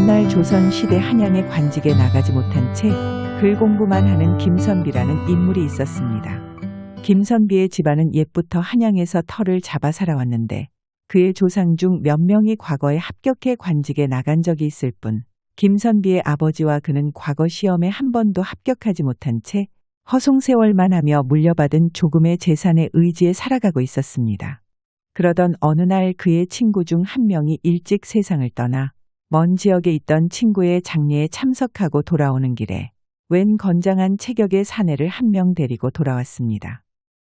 옛날 조선 시대 한양의 관직에 나가지 못한 채 글 공부만 하는 김선비라는 인물이 있었습니다. 김선비의 집안은 옛부터 한양에서 터를 잡아 살아왔는데 그의 조상 중 몇 명이 과거에 합격해 관직에 나간 적이 있을 뿐 김선비의 아버지와 그는 과거 시험에 한 번도 합격하지 못한 채 허송세월만 하며 물려받은 조금의 재산에 의지해 살아가고 있었습니다. 그러던 어느 날 그의 친구 중 한 명이 일찍 세상을 떠나 먼 지역에 있던 친구의 장례에 참석하고 돌아오는 길에 웬 건장한 체격의 사내를 한 명 데리고 돌아왔습니다.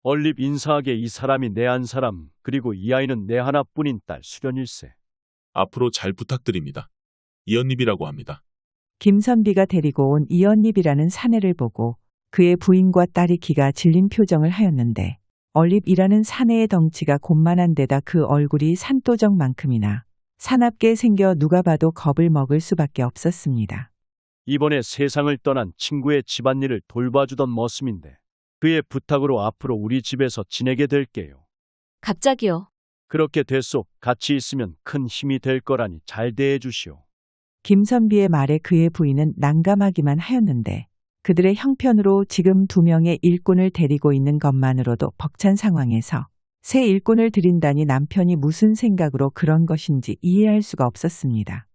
얼립 인사하게 이 사람이 내 한 사람, 그리고 이 아이는 내 하나뿐인 딸 수련일세. 앞으로 잘 부탁드립니다. 이언립이라고 합니다. 김선비가 데리고 온 이언립이라는 사내를 보고 그의 부인과 딸이 기가 질린 표정을 하였는데 얼립이라는 사내의 덩치가 곤만한 데다 그 얼굴이 산도적만큼이나 사납게 생겨 누가 봐도 겁을 먹을 수밖에 없었습니다. 이번에 세상을 떠난 친구의 집안일을 돌봐주던 머슴인데 그의 부탁으로 앞으로 우리 집에서 지내게 될게요. 갑자기요. 그렇게 됐소. 같이 있으면 큰 힘이 될 거라니 잘 대해 주시오. 김선비의 말에 그의 부인은 난감하기만 하였는데 그들의 형편으로 지금 두 명의 일꾼을 데리고 있는 것만으로도 벅찬 상황에서 새 일꾼을 들인다니 남편이 무슨 생각으로 그런 것인지 이해할 수가 없었습니다.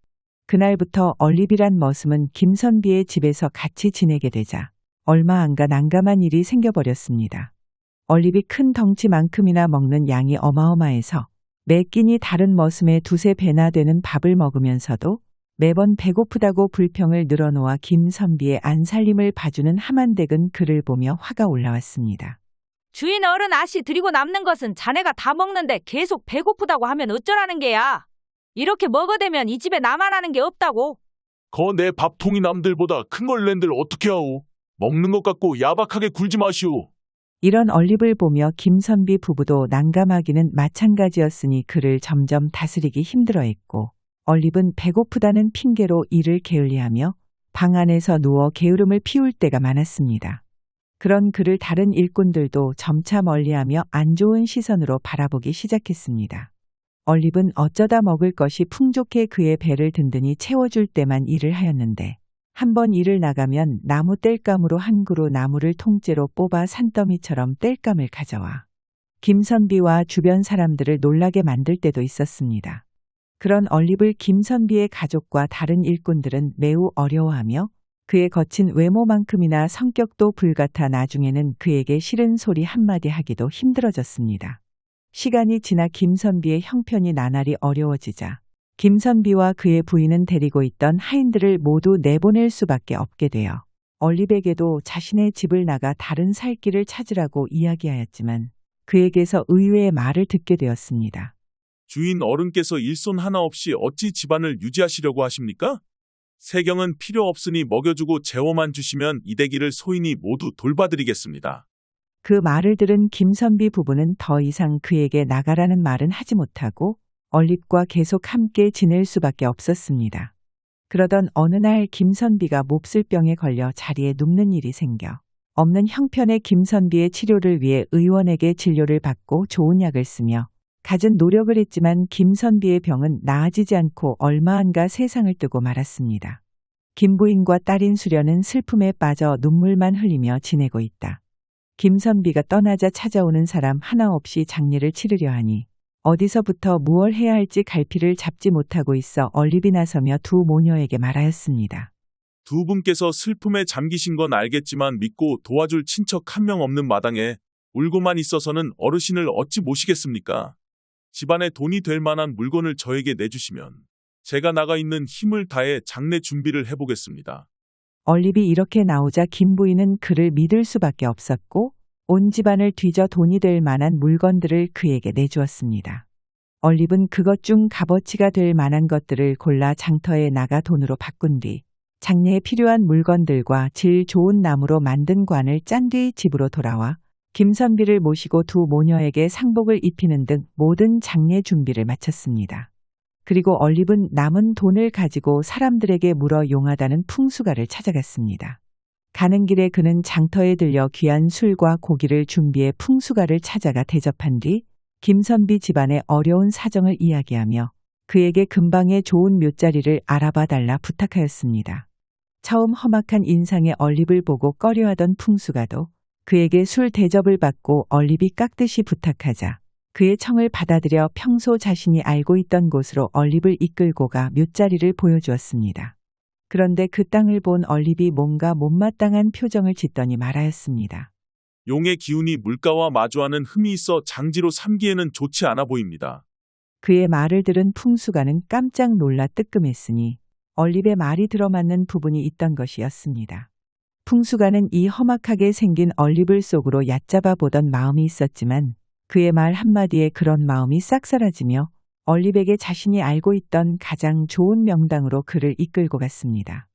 그날부터 얼립이란 머슴은 김선비의 집에서 같이 지내게 되자 얼마 안가 난감한 일이 생겨버렸습니다. 얼립이 큰 덩치만큼이나 먹는 양이 어마어마해서 매 끼니 다른 머슴의 두세 배나 되는 밥을 먹으면서도 매번 배고프다고 불평을 늘어놓아 김선비의 안살림을 봐주는 함한댁은 그를 보며 화가 올라왔습니다. 주인 어른 아씨 드리고 남는 것은 자네가 다 먹는데 계속 배고프다고 하면 어쩌라는 게야. 이렇게 먹어대면 이 집에 나만 하는 게 없다고. 거 내 밥통이 남들보다 큰 걸 낸들 어떻게 하오? 먹는 것 같고 야박하게 굴지 마시오. 이런 얼립을 보며 김선비 부부도 난감하기는 마찬가지였으니 그를 점점 다스리기 힘들어했고 얼립은 배고프다는 핑계로 이를 게을리하며 방 안에서 누워 게으름을 피울 때가 많았습니다. 그런 그를 다른 일꾼들도 점차 멀리하며 안 좋은 시선으로 바라보기 시작했습니다. 얼립은 어쩌다 먹을 것이 풍족해 그의 배를 든든히 채워줄 때만 일을 하였는데 한 번 일을 나가면 나무 땔감으로 한 그루 나무를 통째로 뽑아 산더미처럼 땔감을 가져와 김선비와 주변 사람들을 놀라게 만들 때도 있었습니다. 그런 얼립을 김선비의 가족과 다른 일꾼들은 매우 어려워하며 그의 거친 외모만큼이나 성격도 불같아 나중에는 그에게 싫은 소리 한마디 하기도 힘들어졌습니다. 시간이 지나 김선비의 형편이 나날이 어려워지자 김선비와 그의 부인은 데리고 있던 하인들을 모두 내보낼 수밖에 없게 되어 얼립에게도 자신의 집을 나가 다른 살 길을 찾으라고 이야기하였지만 그에게서 의외의 말을 듣게 되었습니다. 주인 어른께서 일손 하나 없이 어찌 집안을 유지하시려고 하십니까? 세경은 필요 없으니 먹여주고 재워만 주시면 이대기를 소인이 모두 돌봐드리겠습니다. 그 말을 들은 김선비 부부는 더 이상 그에게 나가라는 말은 하지 못하고 얼립과 계속 함께 지낼 수밖에 없었습니다. 그러던 어느 날 김선비가 몹쓸 병에 걸려 자리에 눕는 일이 생겨 없는 형편의 김선비의 치료를 위해 의원에게 진료를 받고 좋은 약을 쓰며 갖은 노력을 했지만 김선비의 병은 나아지지 않고 얼마 안가 세상을 뜨고 말았습니다. 김부인과 딸인 수련은 슬픔에 빠져 눈물만 흘리며 지내고 있다. 김선비가 떠나자 찾아오는 사람 하나 없이 장례를 치르려 하니 어디서부터 무얼 해야 할지 갈피를 잡지 못하고 있어 얼립이 나서며 두 모녀에게 말하였습니다. 두 분께서 슬픔에 잠기신 건 알겠지만 믿고 도와줄 친척 한 명 없는 마당에 울고만 있어서는 어르신을 어찌 모시겠습니까? 집안에 돈이 될 만한 물건을 저에게 내주시면 제가 나가 있는 힘을 다해 장례 준비를 해보겠습니다. 얼립이 이렇게 나오자 김부인은 그를 믿을 수밖에 없었고 온 집안을 뒤져 돈이 될 만한 물건들을 그에게 내주었습니다. 얼립은 그것 중 값어치가 될 만한 것들을 골라 장터에 나가 돈으로 바꾼 뒤 장례에 필요한 물건들과 질 좋은 나무로 만든 관을 짠 뒤 집으로 돌아와 김선비를 모시고 두 모녀에게 상복을 입히는 등 모든 장례 준비를 마쳤습니다. 그리고 얼립은 남은 돈을 가지고 사람들에게 물어 용하다는 풍수가를 찾아갔습니다. 가는 길에 그는 장터에 들려 귀한 술과 고기를 준비해 풍수가를 찾아가 대접한 뒤 김선비 집안의 어려운 사정을 이야기하며 그에게 근방에 좋은 묘자리를 알아봐 달라 부탁하였습니다. 처음 험악한 인상의 얼립을 보고 꺼려하던 풍수가도 그에게 술 대접을 받고 얼립이 깍듯이 부탁하자 그의 청을 받아들여 평소 자신이 알고 있던 곳으로 얼립을 이끌고 가 묘자리를 보여주었습니다. 그런데 그 땅을 본 얼립이 뭔가 못마땅한 표정을 짓더니 말하였습니다. 용의 기운이 물가와 마주하는 흠이 있어 장지로 삼기에는 좋지 않아 보입니다. 그의 말을 들은 풍수가는 깜짝 놀라 뜨끔했으니 얼립의 말이 들어맞는 부분이 있던 것이었습니다. 풍수가는 이 험악하게 생긴 얼립을 속으로 얕잡아 보던 마음이 있었지만 그의 말 한마디에 그런 마음이 싹 사라지며 얼립에게 자신이 알고 있던 가장 좋은 명당으로 그를 이끌고 갔습니다.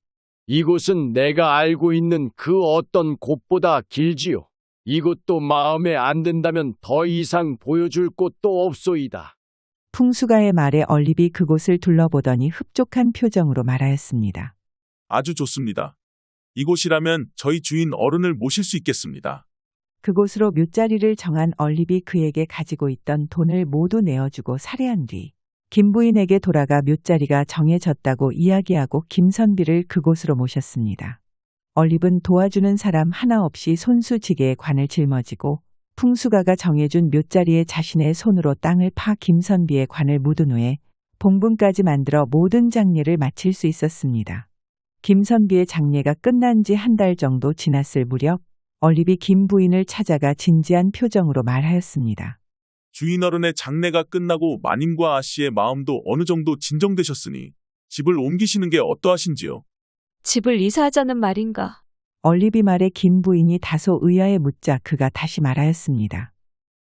이곳은 내가 알고 있는 그 어떤 곳보다 길지요. 이곳도 마음에 안 든다면 더 이상 보여줄 곳도 없소이다. 풍수가의 말에 얼립이 그곳을 둘러보더니 흡족한 표정으로 말하였습니다. 아주 좋습니다. 이곳이라면 저희 주인 어른을 모실 수 있겠습니다. 그곳으로 묘자리를 정한 얼립이 그에게 가지고 있던 돈을 모두 내어주고 살해한 뒤 김부인에게 돌아가 묘자리가 정해졌다고 이야기하고 김선비를 그곳으로 모셨습니다. 얼립은 도와주는 사람 하나 없이 손수지게에 관을 짊어지고 풍수가가 정해준 묘자리에 자신의 손으로 땅을 파 김선비의 관을 묻은 후에 봉분까지 만들어 모든 장례를 마칠 수 있었습니다. 김선비의 장례가 끝난 지 한 달 정도 지났을 무렵 얼립이 김 부인을 찾아가 진지한 표정으로 말하였습니다. 주인 어른의 장례가 끝나고 마님과 아씨의 마음도 어느 정도 진정되셨으니 집을 옮기시는 게 어떠하신지요? 집을 이사하자는 말인가? 얼립이 말에 김 부인이 다소 의아해 묻자 그가 다시 말하였습니다.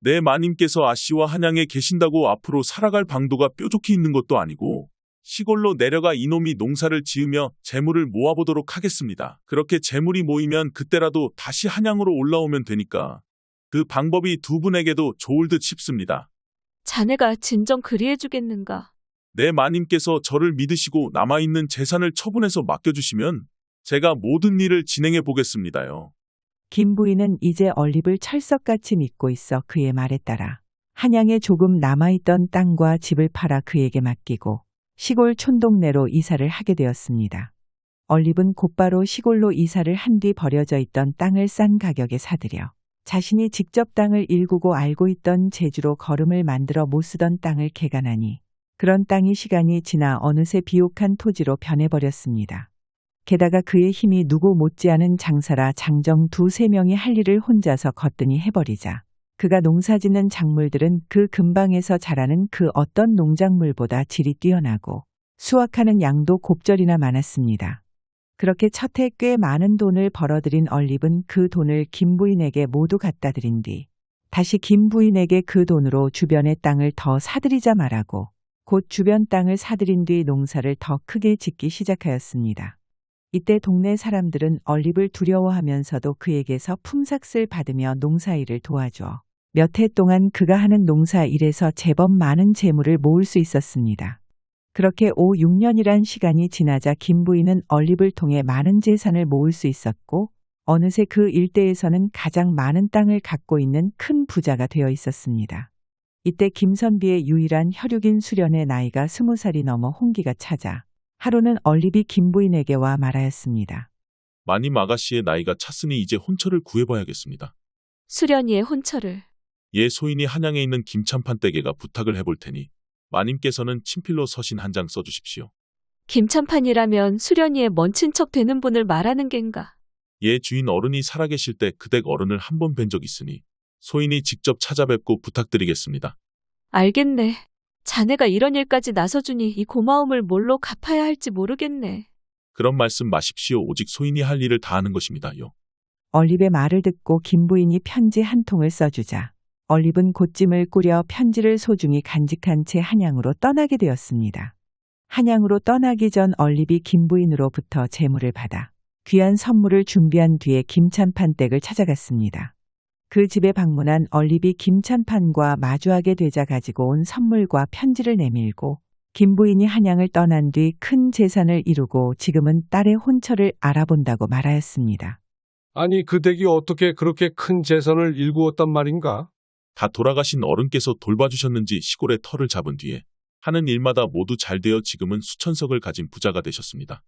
내 마님께서 아씨와 한양에 계신다고 앞으로 살아갈 방도가 뾰족히 있는 것도 아니고 시골로 내려가 이놈이 농사를 지으며 재물을 모아보도록 하겠습니다. 그렇게 재물이 모이면 그때라도 다시 한양으로 올라오면 되니까 그 방법이 두 분에게도 좋을 듯 싶습니다. 자네가 진정 그리해주겠는가? 내 마님께서 저를 믿으시고 남아있는 재산을 처분해서 맡겨주시면 제가 모든 일을 진행해 보겠습니다요. 김 부인은 이제 얼립을 철석같이 믿고 있어 그의 말에 따라 한양에 조금 남아있던 땅과 집을 팔아 그에게 맡기고 시골 촌동네로 이사를 하게 되었습니다. 얼립은 곧바로 시골로 이사를 한 뒤 버려져 있던 땅을 싼 가격에 사들여 자신이 직접 땅을 일구고 알고 있던 제주로 걸음을 만들어 못 쓰던 땅을 개간하니 그런 땅이 시간이 지나 어느새 비옥한 토지로 변해버렸습니다. 게다가 그의 힘이 누구 못지않은 장사라 장정 두세 명이 할 일을 혼자서 거뜬히 해버리자 그가 농사짓는 작물들은 그 근방에서 자라는 그 어떤 농작물보다 질이 뛰어나고 수확하는 양도 곱절이나 많았습니다. 그렇게 첫 해 꽤 많은 돈을 벌어들인 얼립은 그 돈을 김 부인에게 모두 갖다 드린 뒤 다시 김 부인에게 그 돈으로 주변의 땅을 더 사들이자 말하고 곧 주변 땅을 사들인 뒤 농사를 더 크게 짓기 시작하였습니다. 이때 동네 사람들은 얼립을 두려워하면서도 그에게서 품삯을 받으며 농사일을 도와줘 몇 해 동안 그가 하는 농사 일에서 제법 많은 재물을 모을 수 있었습니다. 그렇게 5, 6년이란 시간이 지나자 김 부인은 얼립을 통해 많은 재산을 모을 수 있었고 어느새 그 일대에서는 가장 많은 땅을 갖고 있는 큰 부자가 되어 있었습니다. 이때 김선비의 유일한 혈육인 수련의 나이가 스무 살이 넘어 홍기가 찾아 하루는 얼립이 김부인에게 와 말하였습니다. 마님 아가씨의 나이가 찼으니 이제 혼처를 구해봐야겠습니다. 수련이의 혼처를. 예 소인이 한양에 있는 김참판 댁에가 부탁을 해볼 테니 마님께서는 친필로 서신 한 장 써주십시오. 김참판이라면 수련이의 먼 친척 되는 분을 말하는 겐가? 예 주인 어른이 살아계실 때 그댁 어른을 한 번 뵌 적 있으니 소인이 직접 찾아뵙고 부탁드리겠습니다. 알겠네. 자네가 이런 일까지 나서주니 이 고마움을 뭘로 갚아야 할지 모르겠네. 그런 말씀 마십시오. 오직 소인이 할 일을 다 하는 것입니다요. 얼립의 말을 듣고 김부인이 편지 한 통을 써주자 얼립은 곧짐을 꾸려 편지를 소중히 간직한 채 한양으로 떠나게 되었습니다. 한양으로 떠나기 전 얼립이 김부인으로부터 재물을 받아 귀한 선물을 준비한 뒤에 김찬판 댁을 찾아갔습니다. 그 집에 방문한 얼립이 김찬판과 마주하게 되자 가지고 온 선물과 편지를 내밀고 김부인이 한양을 떠난 뒤 큰 재산을 이루고 지금은 딸의 혼처를 알아본다고 말하였습니다. 아니 그 댁이 어떻게 그렇게 큰 재산을 일구었단 말인가? 다 돌아가신 어른께서 돌봐주셨는지 시골에 터를 잡은 뒤에 하는 일마다 모두 잘 되어 지금은 수천석을 가진 부자가 되셨습니다.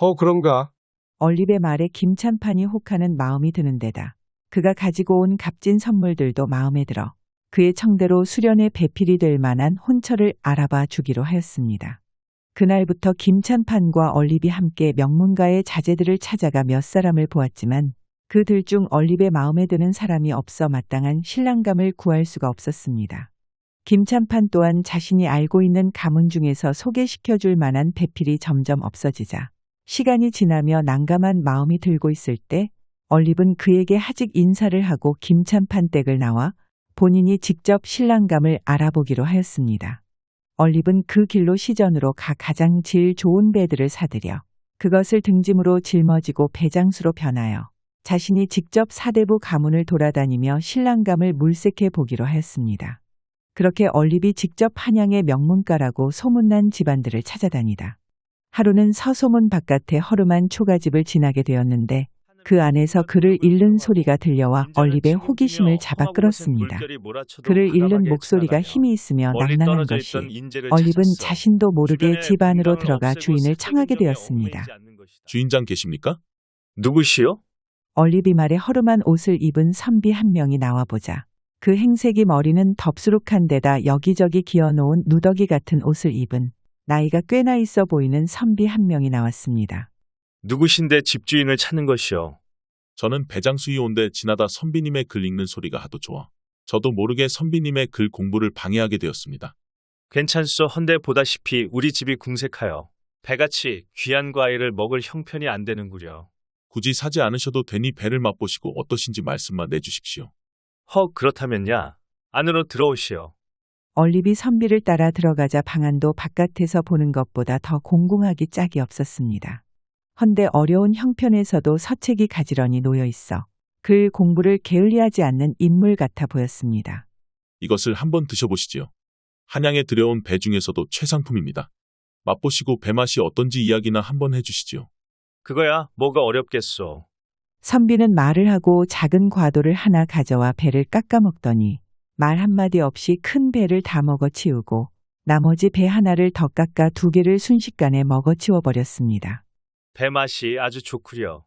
허 그런가? 얼립의 말에 김찬판이 혹하는 마음이 드는 데다 그가 가지고 온 값진 선물들도 마음에 들어 그의 청대로 수련의 배필이 될 만한 혼처를 알아봐 주기로 하였습니다. 그날부터 김찬판과 얼립이 함께 명문가의 자제들을 찾아가 몇 사람을 보았지만 그들 중 얼립의 마음에 드는 사람이 없어 마땅한 신랑감을 구할 수가 없었습니다. 김찬판 또한 자신이 알고 있는 가문 중에서 소개시켜 줄 만한 배필이 점점 없어지자 시간이 지나며 난감한 마음이 들고 있을 때 얼립은 그에게 하직 인사를 하고 김찬판 댁을 나와 본인이 직접 신랑감을 알아보기로 하였습니다. 얼립은 그 길로 시전으로 가 가장 질 좋은 배들을 사들여 그것을 등짐으로 짊어지고 배장수로 변하여 자신이 직접 사대부 가문을 돌아다니며 신랑감을 물색해 보기로 하였습니다. 그렇게 얼립이 직접 한양의 명문가라고 소문난 집안들을 찾아다니다. 하루는 서소문 바깥의 허름한 초가집을 지나게 되었는데 그 안에서 그를 잃는 소리가 들려와 얼립의 호기심을 잡아 끌었습니다. 그를 잃는 목소리가 힘이 있으며 낭낭한 것이 얼립은 자신도 모르게 집 안으로 들어가 주인을 청하게 되었습니다. 주인장 계십니까? 누구시오? 말에 허름한 옷을 입은 선비 한 명이 나와보자. 그 행색이 머리는 덥수룩한 데다 여기저기 기어놓은 누더기 같은 옷을 입은 나이가 꽤나 있어 보이는 선비 한 명이 나왔습니다. 누구신데 집주인을 찾는 것이오? 저는 배장수이 온데 지나다 선비님의 글 읽는 소리가 하도 좋아. 저도 모르게 선비님의 글 공부를 방해하게 되었습니다. 괜찮소 헌데 보다시피 우리 집이 궁색하여 배같이 귀한 과일을 먹을 형편이 안 되는구려. 굳이 사지 않으셔도 되니 배를 맛보시고 어떠신지 말씀만 내주십시오. 허 그렇다면야 안으로 들어오시오. 얼립이 선비를 따라 들어가자 방안도 바깥에서 보는 것보다 더 공공하기 짝이 없었습니다. 헌데 어려운 형편에서도 서책이 가지런히 놓여 있어 글 공부를 게을리하지 않는 인물 같아 보였습니다. 이것을 한번 드셔보시지요. 한양에 들여온 배 중에서도 최상품입니다. 맛보시고 배 맛이 어떤지 이야기나 한번 해주시지요. 그거야 뭐가 어렵겠소. 선비는 말을 하고 작은 과도를 하나 가져와 배를 깎아먹더니 말 한마디 없이 큰 배를 다 먹어치우고 나머지 배 하나를 더 깎아 두 개를 순식간에 먹어치워 버렸습니다. 배 맛이 아주 좋구려.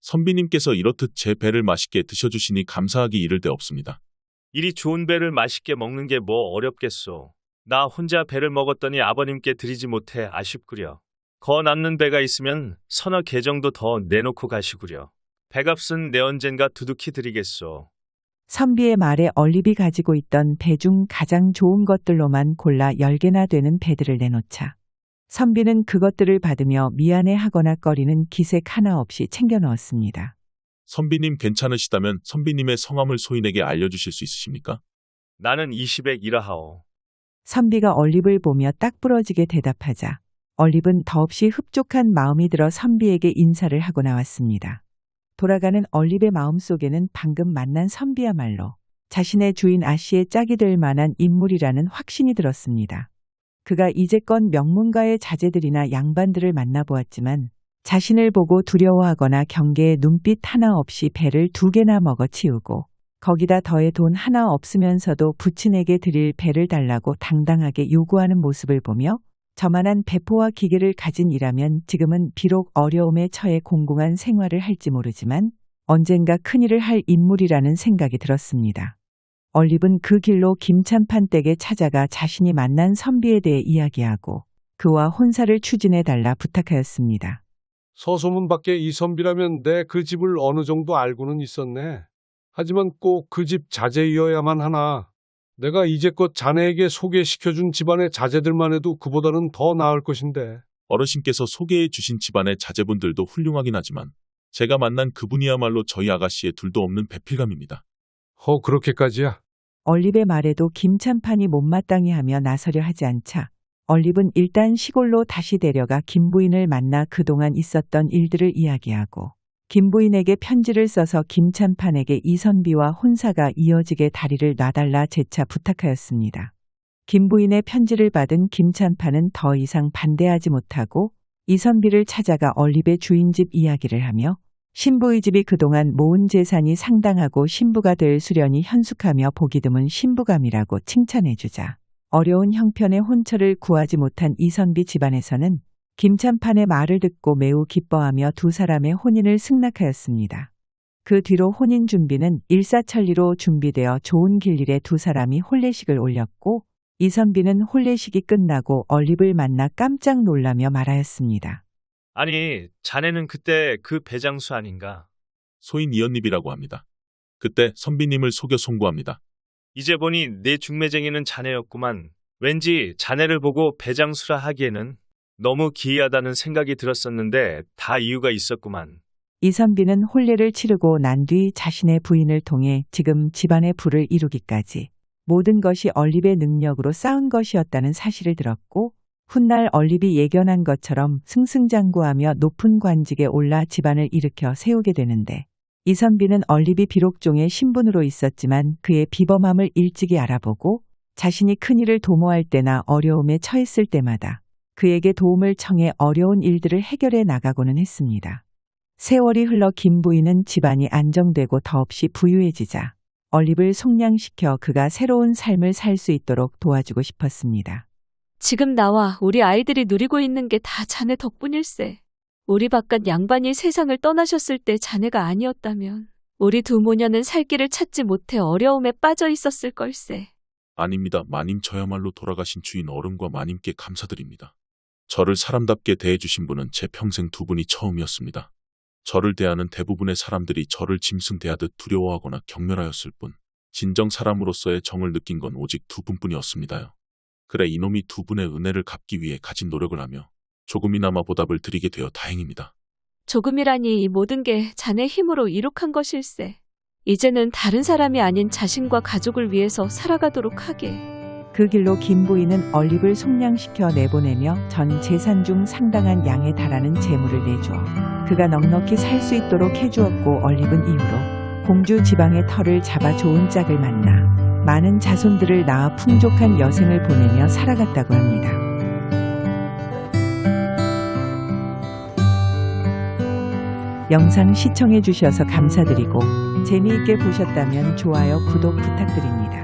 선비님께서 이렇듯 제 배를 맛있게 드셔주시니 감사하기 이를 데 없습니다. 이리 좋은 배를 맛있게 먹는 게 뭐 어렵겠소. 나 혼자 배를 먹었더니 아버님께 드리지 못해 아쉽구려. 거 남는 배가 있으면 서너 개 정도 더 내놓고 가시구려. 배값은 내 언젠가 두둑히 드리겠소. 선비의 말에 얼립이 가지고 있던 배 중 가장 좋은 것들로만 골라 10개나 되는 배들을 내놓자. 선비는 그것들을 받으며 미안해하거나 꺼리는 기색 하나 없이 챙겨 넣었습니다. 선비님 괜찮으시다면 선비님의 성함을 소인에게 알려주실 수 있으십니까? 나는 이십액 이라하오. 선비가 얼립을 보며 딱 부러지게 대답하자 얼립은 더없이 흡족한 마음이 들어 선비에게 인사를 하고 나왔습니다. 돌아가는 얼립의 마음 속에는 방금 만난 선비야말로 자신의 주인 아씨의 짝이 될 만한 인물이라는 확신이 들었습니다. 그가 이제껏 명문가의 자제들이나 양반들을 만나보았지만 자신을 보고 두려워하거나 경계에 눈빛 하나 없이 배를 두 개나 먹어 치우고 거기다 더해 돈 하나 없으면서도 부친에게 드릴 배를 달라고 당당하게 요구하는 모습을 보며 저만한 배포와 기계를 가진 이라면 지금은 비록 어려움에 처해 공공한 생활을 할지 모르지만 언젠가 큰일을 할 인물이라는 생각이 들었습니다. 얼립은 그 길로 김찬판 댁에 찾아가 자신이 만난 선비에 대해 이야기하고 그와 혼사를 추진해 달라 부탁하였습니다. 서소문 밖에 이 선비라면 내 그 집을 어느 정도 알고는 있었네. 하지만 꼭 그 집 자제이어야만 하나. 내가 이제껏 자네에게 소개시켜준 집안의 자제들만 해도 그보다는 더 나을 것인데. 어르신께서 소개해 주신 집안의 자제분들도 훌륭하긴 하지만 제가 만난 그분이야말로 저희 아가씨의 둘도 없는 배필감입니다. 허 그렇게까지야. 얼립의 말에도 김찬판이 못마땅해 하며 나서려 하지 않자 얼립은 일단 시골로 다시 데려가 김부인을 만나 그동안 있었던 일들을 이야기하고 김부인에게 편지를 써서 김찬판에게 이선비와 혼사가 이어지게 다리를 놔달라 재차 부탁하였습니다. 김부인의 편지를 받은 김찬판은 더 이상 반대하지 못하고 이선비를 찾아가 얼립의 주인집 이야기를 하며 신부의 집이 그동안 모은 재산이 상당하고 신부가 될 수련이 현숙하며 보기 드문 신부감이라고 칭찬해주자 어려운 형편의 혼처를 구하지 못한 이선비 집안에서는 김찬판의 말을 듣고 매우 기뻐하며 두 사람의 혼인을 승낙하였습니다. 그 뒤로 혼인 준비는 일사천리로 준비되어 좋은 길일에 두 사람이 혼례식을 올렸고 이선비는 혼례식이 끝나고 얼립을 만나 깜짝 놀라며 말하였습니다. 아니, 자네는 그때 그 배장수 아닌가? 소인 이언립이라고 합니다. 그때 선비님을 속여 송구합니다. 이제 보니 내 중매쟁이는 자네였구만. 왠지 자네를 보고 배장수라 하기에는 너무 기이하다는 생각이 들었었는데 다 이유가 있었구만. 이선비는 혼례를 치르고 난 뒤 자신의 부인을 통해 지금 집안의 부를 이루기까지 모든 것이 얼립의 능력으로 쌓은 것이었다는 사실을 들었고 훗날 얼립이 예견한 것처럼 승승장구하며 높은 관직에 올라 집안을 일으켜 세우게 되는데 이선비는 얼립이 비록 종의 신분으로 있었지만 그의 비범함을 일찍이 알아보고 자신이 큰일을 도모할 때나 어려움에 처했을 때마다 그에게 도움을 청해 어려운 일들을 해결해 나가고는 했습니다. 세월이 흘러 김 부인은 집안이 안정되고 더없이 부유해지자 얼립을 속량시켜 그가 새로운 삶을 살 수 있도록 도와주고 싶었습니다. 지금 나와 우리 아이들이 누리고 있는 게 다 자네 덕분일세. 우리 바깥 양반이 세상을 떠나셨을 때 자네가 아니었다면 우리 두 모녀는 살 길을 찾지 못해 어려움에 빠져 있었을 걸세. 아닙니다. 마님 저야말로 돌아가신 주인 어른과 마님께 감사드립니다. 저를 사람답게 대해주신 분은 제 평생 두 분이 처음이었습니다. 저를 대하는 대부분의 사람들이 저를 짐승 대하듯 두려워하거나 경멸하였을 뿐, 진정 사람으로서의 정을 느낀 건 오직 두 분뿐이었습니다요. 그래 이놈이 두 분의 은혜를 갚기 위해 가진 노력을 하며 조금이나마 보답을 드리게 되어 다행입니다. 조금이라니 이 모든 게 자네 힘으로 이룩한 것일세. 이제는 다른 사람이 아닌 자신과 가족을 위해서 살아가도록 하게. 그 길로 김 부인은 얼립을 속량시켜 내보내며 전 재산 중 상당한 양에 달하는 재물을 내주어 그가 넉넉히 살 수 있도록 해주었고 얼립은 이후로 공주 지방의 터를 잡아 좋은 짝을 만나 많은 자손들을 낳아 풍족한 여생을 보내며 살아갔다고 합니다. 영상 시청해 주셔서 감사드리고 재미있게 보셨다면 좋아요, 구독 부탁드립니다.